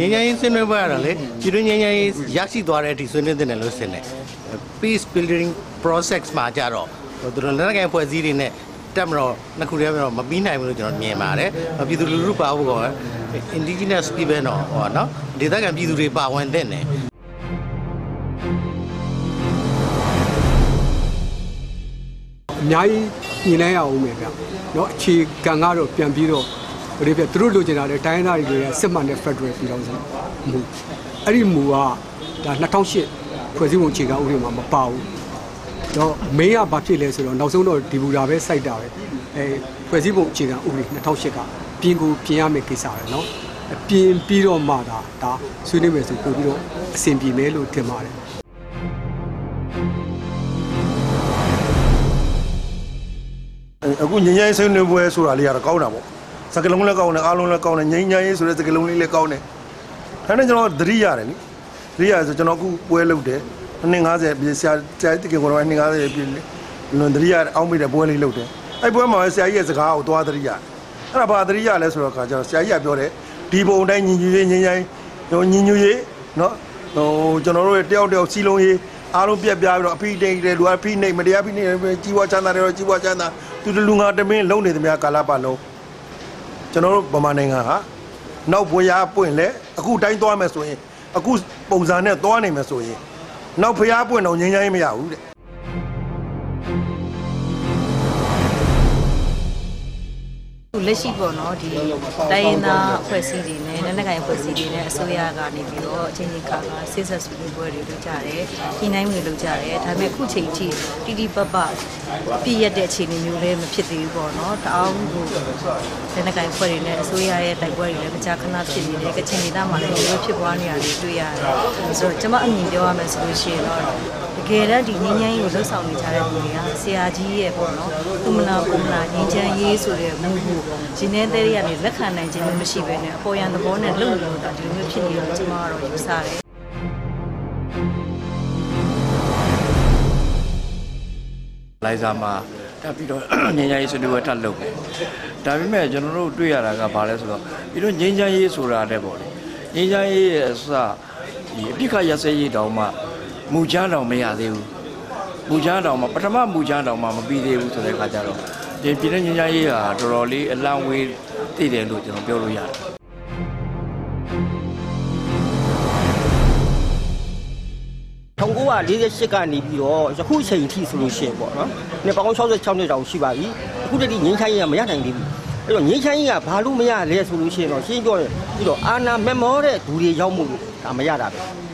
ငញ្ញရင်ဆွေးနွေးပွဲကတော့လေပြည်တွင်းငញ្ញရင်ရရှိသွားတဲ့အထိဆွေးနွေးတဲ့တယ်လို့ဆင်တယ် peace building process မှာကြတော့ဟိုသူတို့လက်နက်ကိုင်ဖွဲ့စည်းတွေနဲ့တက်မတော့နှစ်ခုတည်းတော့မပြီးနိုင်ဘူးလို့ကျွန်တော်မြင်ပါတယ်ပြည်သူလူထုပါဖို့ကော indigenous people တော့ဟောနော်ဒေသခံပြည်သူတွေပါဝင်တဲ့တယ် အများကြီးညှိနှိုင်းရအောင်မယ်ဗျเนาะအခြေခံကတော့ပြန်ပြီးတော့ ဗဒီပြသူတို့လိုချင်တာလေတိုင်းသားတွေရဲ့စစ်မှန်တဲ့ Federal ပြည်တော်စုမူအဲ့ဒီမူကဒါ2008ဖွဲ့စည်းပုံအခြေခံဥပဒေမှာမပါဘူးတော့မင်းကဘာဖြစ်လဲဆိုတော့နောက်ဆုံးတော့ဒီဘူတာပဲစိုက်တာပဲအဲဖွဲ့စည်းပုံအခြေခံဥပဒေ2008ကပြင်ကိုပြင်ရမယ့်ကိစ္စပဲเนาะပြင်ပြီးတော့မှဒါဒါဆွေးနွေးမယ်ဆိုပို့ပြီးတော့အဆင်ပြေမယ်လို့ထင်ပါတယ် အခုငញ្ញရေးဆွေးနွေးပွဲဆိုတာလေးကတော့ကောင်းတာပေါ့ စကလုံးလည်းကောင်းတယ်အားလုံးလည်းကောင်းတယ်ငိမ့်ညာရေးဆိုတဲ့စကလုံးလေးလည်းကောင်းတယ်ဒါနဲ့ကျွန်တော်သတိရတယ်လေသတိရတယ်ဆိုကျွန်တော်အခုပွဲလုပ်တယ်အနည်း90ပြည့်ဆရာဆရာတကယ်ကိုတော့အနည်း90ပြည့်လွန်သတိရအောင်မိတဲ့ပွဲလေးလုပ်တယ်အဲ့ပွဲမှာဆရာကြီးရဲ့စကားကိုသွားသတိရတယ်အဲ့ဒါဘာသတိရလဲဆိုတော့ခါကျတော့ဆရာကြီးကပြောတယ်ဒီပုံတိုင်းညီညွတ်ရေးငိမ့်ညာရေးညီညွတ်ရေးနော်ဟိုကျွန်တော်တို့တယောက်တယောက်စီလုံးရေးအားလုံးပြက်ပြားပြီးတော့အဖိတိတ်တယ်လူအဖိနှိတ်မတရားဖိနှိတ်ကြီးပွားချမ်းသာတယ်တော့ကြီးပွားချမ်းသာသူတလူငါတမင်းလုံနေသမျှကာလပတ်လုံး ကျွန်တော်တို့ဗမာနိုင်ငံဟာနောက်ဘွေရပွင့်လဲအခုတိုင်းသွားမယ်ဆိုရင်အခုပုံစံနဲ့သွားနိုင်မယ်ဆိုရင်နောက်ဖျားပွင့်တော့ငြိမ်းချမ်းရေးမရဘူးတဲ့ လက်ရှိပေါ့နော်ဒီတိုင်းရင်းသားအဖွဲ့အစည်းတွေနဲ့လက်နက်ကိုင်အဖွဲ့အစည်းတွေနဲ့အစိုးရကနေပြီးတော့အချင်းချင်းခါခါစစ်ဆက်ဆွေးနွေးပွဲတွေလုပ်ကြတယ်။ညှိနှိုင်းမှုတွေလုပ်ကြတယ်။ဒါပေမဲ့အခုချိန်ထိတိတိပပပြည့်ရတဲ့အခြေအနေမျိုးလည်းမဖြစ်သေးဘူးပေါ့နော်။တအောင်ကိုလက်နက်ကိုင်အဖွဲ့တွေနဲ့အစိုးရရဲ့တိုက်ပွဲတွေလည်းမကြာခဏဖြစ်နေတယ်။ကချင်ဒေသမှာလည်းဒီလိုဖြစ်ပွားနေတာတွေတွေ့ရတယ်။ဆိုတော့ကျွန်မအမြင်ပြောရမယ်ဆိုလို့ရှိရင်တော့ တကယ်တမ်းဒီငင်းငင်းကိုလှုပ်ဆောင်နေကြတဲ့လူတွေကဆရာကြီးရဲ့ပေါ့နော်သူမနာကိုမနာငင်းချမ်းရေးဆိုတဲ့မူကိုရင်းနှဲတဲ့တွေကနေလက်ခံနိုင်ခြင်းမရှိဘဲနဲ့အပေါ်ယံသဘောနဲ့လှုပ်နေလို့ဒါဒီလိုမျိုးဖြစ်နေတော့ကျွန်မကတော့ယူဆတယ်လိုက်စားမှာတက်ပြီးတော့ငင်းချမ်းရေးဆွေးနွေးပွဲထပ်လုပ်တယ်ဒါပေမဲ့ကျွန်တော်တို့တွေ့ရတာကဘာလဲဆိုတော့ပြီးတော့ငင်းချမ်းရေးဆိုတာတဲ့ပေါ့လေငင်းချမ်းရေးရဲ့အစဒီအပြစ်ခရရစေးရေးတောင်မှ မူချမ်းတောင်မရသေးဘူး။မူချမ်းတောင်မှပထမမူချမ်းတောင်မှမပြီးသေးဘူးဆိုတဲ့အခါကျတော့ဒီပြည်တဲ့ငញ្ញရေးဟာတော်တော်လေးအလံဝေးတည်တယ်လို့ကျွန်တော်ပြောလို့ရတယ်။1948ကနေပြီးတော့ယခုချိန်ထိဆိုလို့ရှိရင်ပေါ့နော်။နှစ်ပေါင်း66နှစ်တောင်ရှိပါပြီ။အခုတည်းကငင်းချိုင်းရမရနိုင်သေးဘူး။အဲ့တော့ငင်းချိုင်းကဘာလို့မရလဲဆိုလို့ရှိရင်တော့ရှင်းပြောရင်ပြီးတော့အာနာမက်မောတဲ့ဒူတွေရောက်မှုဒါမရတာပဲ